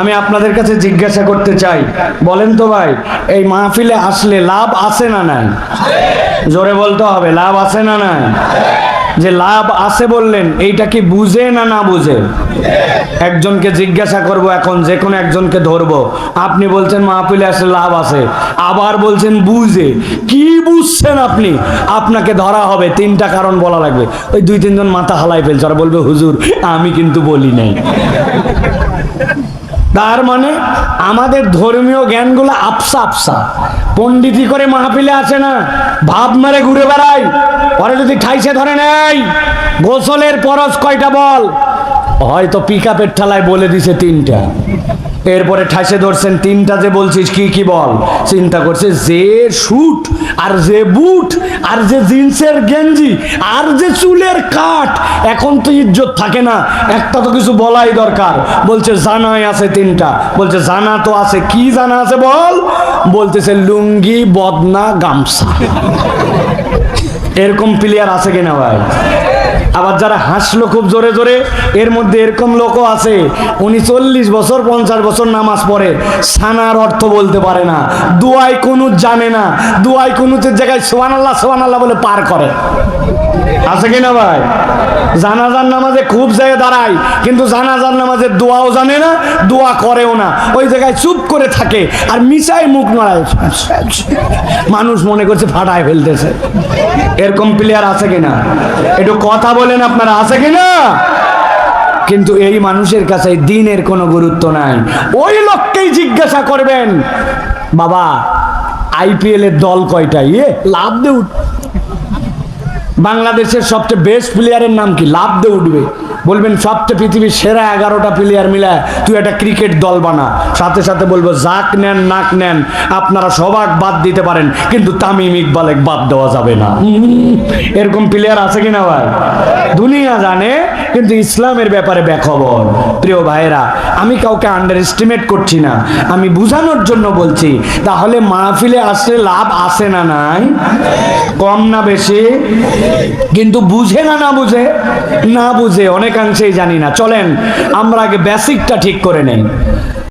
আমি আপনাদের কাছে জিজ্ঞাসা করতে চাই, বলেন তো ভাই, এই মাহফিলে আসলে লাভ আছে না নাই? জোরে বলতে হবে, লাভ আছে না নাই? যে লাভ আছে বললেন, এইটা কি বুঝে না না বুঝে? একজনকে জিজ্ঞাসা করব এখন, যে কোনো একজনকে ধরবো। আপনি বলছেন মাহফিলে আসলে লাভ আছে, আবার বলছেন বুঝে। কি বুঝছেন আপনি? আপনাকে ধরা হবে, তিনটা কারণ বলা লাগবে। ওই দুই তিনজন মাথা হালাই ফেলছে, ওরা বলবে, হুজুর, আমি কিন্তু বলি নাই। তার মানে আমাদের ধর্মীয় জ্ঞানগুলো আপসা আপসা। পণ্ডিতি করে মাহফিলে আসে না, ভাব মারে ঘুরে বেড়াই পরে যদি ঠাইসে ধরে নেই গোসলের পরশ কয়টা বল? হয়তো পিক আপের ঠালায় বলে দিছে তিনটা। এরপরে ঠাইসে ধরছেন তিনটা যে বলছিস, কি কি বল? চিন্তা করছে যে শুট আর যে বুট আর যে জিন্সের গেঞ্জি আর যে চুলের কাঠ এখন তো ইজ্জত থাকে না। একটা তো কিছু বলাই দরকার। বলছে, জানাই আছে তিনটা। বলছে, জানা তো আছে। কি জানা আছে বল? বলতেছে, লুঙ্গি, বদনা, গামছা। এরকম প্লেয়ার আছে কিনা ভাই? আবার যারা হাসলো খুব জোরে জোরে, এর মধ্যে এরকম লোকও আছে, উনি চল্লিশ বছর, পঞ্চাশ বছর নামাজ পড়ে। সানার অর্থ বলতে পারে না। দুয়াই কোনো জানে না। দুয়াই কোনো জায়গায় সোহান আল্লাহ সোহান আল্লাহ বলে পার করে। আছে কিনা ভাই? জানাজার নামাজে খুব জায়গায় দাঁড়ায়, কিন্তু জানাজার নামাজে দোয়াও জানে না, দোয়া করেও না। ওই জায়গায় চুপ করে থাকে আর মিশাই মুখ নড়ায়। মানুষ মনে করছে ফাটায় ফেলতেছে। এরকম প্লেয়ার আছে কিনা? একটু কথা বলেন আপনারা, আছে কিনা? কিন্তু এই মানুষের কাছে দিনের কোনো গুরুত্ব নাই। ওই লোককেই জিজ্ঞাসা করবেন, বাবা আইপিএল এর দল কয়টা? ইয়ে লাভ দে উঠ। বাংলাদেশের সবচেয়ে বেস্ট প্লেয়ারের নাম কি? লাভ দিয়ে উঠবে। বলবেন, সবচেয়ে পৃথিবীর সেরা এগারোটা প্লেয়ার মিলে তুই একটা ক্রিকেট দল বানা। সাথে সাথে বলব জাক নেন, নাক নেন, আপনারা সবাক বাদ দিতে পারেন, কিন্তু তামিম ইকবালেক বাদ দেওয়া যাবে না। এরকম প্লেয়ার আছে কিনা ভাই? দুনিয়া জানে, কিন্তু ইসলামের ব্যাপারে বেখবর। প্রিয় ভাইরা আমি কাউকে আন্ডার এস্টিমেট করছি না। আমি বুঝানোর জন্য বলছি, তাহলে মাহফিলে আসলে লাভ আসে না নাই? কম না বেশি? কিন্তু বুঝে না না বুঝে না বুঝে অনেকাংশেই জানি না। চলেন, আমরা আগে বেসিকটা ঠিক করে নেই।